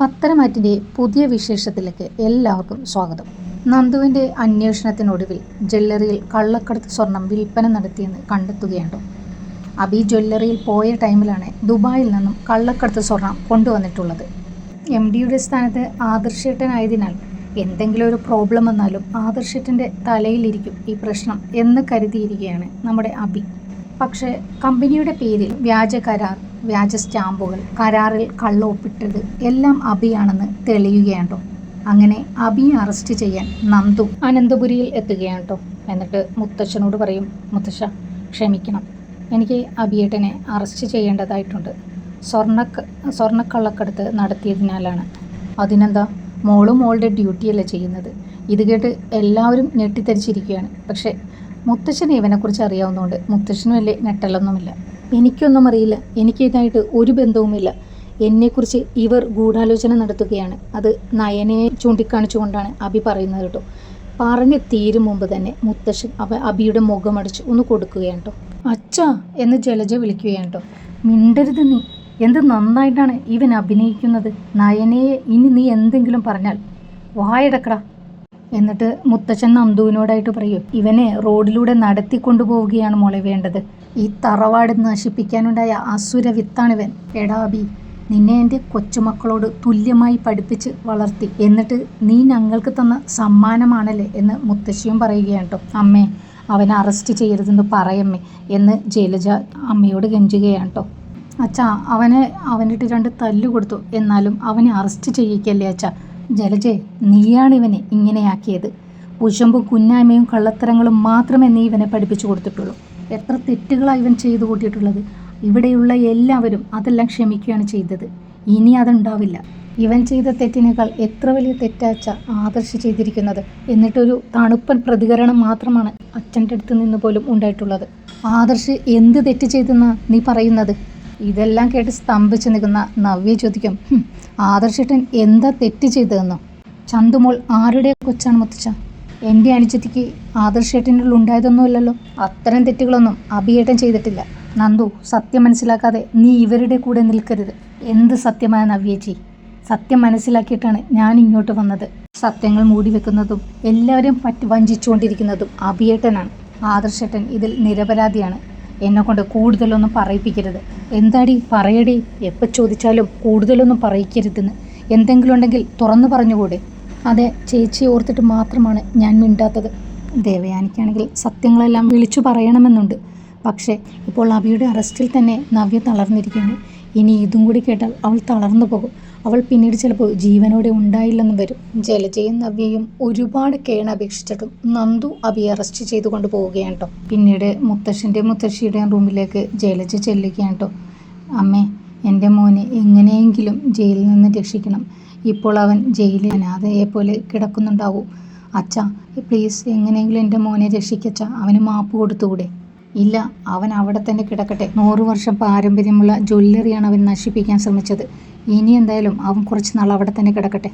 പത്തരമാറ്റിന്റെ പുതിയ വിശേഷത്തിലേക്ക് എല്ലാവർക്കും സ്വാഗതം. നന്ദുവിന്റെ അന്വേഷണത്തിനൊടുവിൽ ജ്വല്ലറിയിൽ കള്ളക്കടത്ത് സ്വർണം വിൽപ്പന നടത്തിയെന്ന് കണ്ടെത്തുകയുണ്ടോ അബി ജ്വല്ലറിയിൽ പോയ ടൈമിലാണ് ദുബായിൽ നിന്നും കള്ളക്കടത്ത് സ്വർണം കൊണ്ടുവന്നിട്ടുള്ളത്. എം ഡിയുടെ സ്ഥാനത്ത് ആദർശേട്ടനായതിനാൽ എന്തെങ്കിലും ഒരു പ്രോബ്ലം വന്നാലും ആദർശേട്ടന്റെ തലയിലിരിക്കും ഈ പ്രശ്നം എന്ന് കരുതിയിരിക്കുകയാണ് നമ്മുടെ അബി. പക്ഷേ കമ്പനിയുടെ പേരിൽ വ്യാജ കരാർ വ്യാജ സ്റ്റാമ്പുകൾ കരാറിൽ കള്ളൊപ്പിട്ടത് എല്ലാം അബിയാണെന്ന് തെളിയുകയാണ്ടോ? അങ്ങനെ അബിയെ അറസ്റ്റ് ചെയ്യാൻ നന്ദു അനന്തപുരിയിൽ എത്തുകയാണ് കേട്ടോ എന്നിട്ട് മുത്തച്ഛനോട് പറയും മുത്തശ്ശ ക്ഷമിക്കണം. എനിക്ക് അബിയേട്ടനെ അറസ്റ്റ് ചെയ്യേണ്ടതായിട്ടുണ്ട്. സ്വർണ സ്വർണക്കള്ളക്കടത്ത് നടത്തിയതിനാലാണ്. അതിനെന്താ? മോളും മോളുടെ ഡ്യൂട്ടിയല്ലേ ചെയ്യുന്നത്? ഇത് കേട്ട് എല്ലാവരും ഞെട്ടിത്തരിച്ചിരിക്കുകയാണ്. പക്ഷേ മുത്തശ്ശനെ ഇവനെക്കുറിച്ച് അറിയാവുന്നതുകൊണ്ട് മുത്തശ്ശനും വലിയ ഞെട്ടലൊന്നുമില്ല. എനിക്കൊന്നും അറിയില്ല. എനിക്ക് ഇതായിട്ട് ഒരു ബന്ധവുമില്ല. എന്നെക്കുറിച്ച് ഇവർ ഗൂഢാലോചന നടത്തുകയാണ്. അത് നയനയെ ചൂണ്ടിക്കാണിച്ചുകൊണ്ടാണ് അബി പറയുന്നത് കേട്ടോ. പറഞ്ഞ് തീരും മുമ്പ് തന്നെ മുത്തശ്ശൻ അവ അബിയുടെ മുഖമടിച്ച് ഒന്ന് കൊടുക്കുകയാണ് കേട്ടോ. അച്ഛാ എന്ന് ജലജ വിളിക്കുകയാണ് കേട്ടോ. മിണ്ടരുത് നീ. എന്ത് നന്നായിട്ടാണ് ഇവൻ അഭിനയിക്കുന്നത്? നയനയെ ഇനി നീ എന്തെങ്കിലും പറഞ്ഞാൽ വായടക്കടാ. എന്നിട്ട് മുത്തച്ഛൻ നന്ദുവിനോടായിട്ട് പറയും ഇവനെ റോഡിലൂടെ നടത്തിക്കൊണ്ടുപോവുകയാണ് മോളെ വേണ്ടത്. ഈ തറവാട് നശിപ്പിക്കാനുണ്ടായ അസുര വിത്താണിവൻ. എടാബി നിന്നെ എന്റെ കൊച്ചുമക്കളോട് തുല്യമായി പഠിപ്പിച്ച് വളർത്തി. എന്നിട്ട് നീ ഞങ്ങൾക്ക് തന്ന സമ്മാനമാണല്ലേ? എന്ന് മുത്തശ്ശിയും പറയുകയാണ് കേട്ടോ. അമ്മേ അവനെ അറസ്റ്റ് ചെയ്യരുതെന്ന് പറയമ്മേ എന്ന് ജലജ അമ്മയോട് കെഞ്ചുകയാണ് കേട്ടോ. അച്ഛാ അവനെ അവനിട്ട് രണ്ട് തല്ലു കൊടുത്തു. എന്നാലും അവനെ അറസ്റ്റ് ചെയ്യിക്കല്ലേ അച്ഛാ? ജലജെ നീയാണ് ഇവനെ ഇങ്ങനെയാക്കിയത്. പുഷമ്പും കുന്നായ്മയും കള്ളത്തരങ്ങളും മാത്രമേ നീ ഇവനെ പഠിപ്പിച്ചു കൊടുത്തിട്ടുള്ളൂ. എത്ര തെറ്റുകളാണ് ഇവൻ ചെയ്തു കൂട്ടിയിട്ടുള്ളത്. ഇവിടെയുള്ള എല്ലാവരും അതെല്ലാം ക്ഷമിക്കുകയാണ് ചെയ്തത്. ഇനി അതുണ്ടാവില്ല. ഇവൻ ചെയ്ത തെറ്റിനേക്കാൾ എത്ര വലിയ തെറ്റാച്ച ആദർശ് ചെയ്തിരിക്കുന്നത്. എന്നിട്ടൊരു തണുപ്പൻ പ്രതികരണം മാത്രമാണ് അച്ഛന്റെ അടുത്ത് നിന്ന് പോലും ഉണ്ടായിട്ടുള്ളത്. ആദർശ് എന്ത് തെറ്റ് ചെയ്തെന്നാണ് നീ പറയുന്നത്? ഇതെല്ലാം കേട്ട് സ്തംഭിച്ചു നിൽക്കുന്ന നവ്യ ചോദിക്കും "ഹും, ആദർശേട്ടൻ എന്താ തെറ്റ് ചെയ്തതെന്നോ? ചന്തുമോൾ ആരുടെ കൊച്ചാണ് മുത്തച്ഛ? എന്റെ അനുജത്തിക്ക് ആദർശേട്ടന്റെ ഉണ്ടായതൊന്നുമില്ലല്ലോ അത്തരം തെറ്റുകളൊന്നും അഭിയേട്ടൻ ചെയ്തിട്ടില്ല. നന്ദു സത്യം മനസ്സിലാക്കാതെ നീ ഇവരുടെ കൂടെ നിൽക്കരുത്. എന്ത് സത്യമായ നവ്യേച്ചി? സത്യം മനസ്സിലാക്കിയിട്ടാണ് ഞാൻ ഇങ്ങോട്ട് വന്നത്. സത്യങ്ങൾ മൂടി വെക്കുന്നതും എല്ലാവരെയും പറ്റി വഞ്ചിച്ചുകൊണ്ടിരിക്കുന്നതും അഭിയേട്ടനാണ്. ആദർശേട്ടൻ ഇതിൽ നിരപരാധിയാണ്. എന്നെ കൊണ്ട് കൂടുതലൊന്നും പറയിപ്പിക്കരുത്. എന്താടി? പറയടി. എപ്പോൾ ചോദിച്ചാലും കൂടുതലൊന്നും പറയിക്കരുതെന്ന്. എന്തെങ്കിലും ഉണ്ടെങ്കിൽ തുറന്നു പറഞ്ഞുകൂടെ? അതെ ചേച്ചി ഓർത്തിട്ട് മാത്രമാണ് ഞാൻ മിണ്ടാത്തത്. ദേവയാനിക്കാണെങ്കിൽ സത്യങ്ങളെല്ലാം വിളിച്ചു പറയണമെന്നുണ്ട്. പക്ഷേ ഇപ്പോൾ അബിയുടെ അറസ്റ്റിൽ തന്നെ നവ്യ തളർന്നിരിക്കുകയാണ്. ഇനി ഇതും കൂടി കേട്ടാൽ അവൾ തളർന്നു പോകും. അവൾ പിന്നീട് ചിലപ്പോൾ ജീവനോടെ ഉണ്ടായില്ലെന്നും വരും. ജലജയും നവ്യയും ഒരുപാട് കേണ അപേക്ഷിച്ചിട്ടും നന്ദു അബിയെ അറസ്റ്റ് ചെയ്തു കൊണ്ട് പോവുകയാണ് കേട്ടോ പിന്നീട് മുത്തശ്ശന്റെ മുത്തശ്ശിയുടെ റൂമിലേക്ക് ജലജ ചെല്ലുകയാണ് കേട്ടോ അമ്മേ എന്റെ മോനെ എങ്ങനെയെങ്കിലും ജയിലിൽ നിന്ന് രക്ഷിക്കണം. ഇപ്പോൾ അവൻ ജയിലിൽ അനാഥയെ പോലെ കിടക്കുന്നുണ്ടാവും. അച്ഛ പ്ലീസ് എങ്ങനെയെങ്കിലും എന്റെ മോനെ രക്ഷിക്കച്ച അവന് മാപ്പ് കൊടുത്തുകൂടെ? ഇല്ല അവൻ അവിടെ തന്നെ കിടക്കട്ടെ. നൂറു വർഷം പാരമ്പര്യമുള്ള ജ്വല്ലറിയാണ് അവൻ നശിപ്പിക്കാൻ ശ്രമിച്ചത്. ഇനി എന്തായാലും അവൻ കുറച്ച് നാൾ അവിടെ തന്നെ കിടക്കട്ടെ.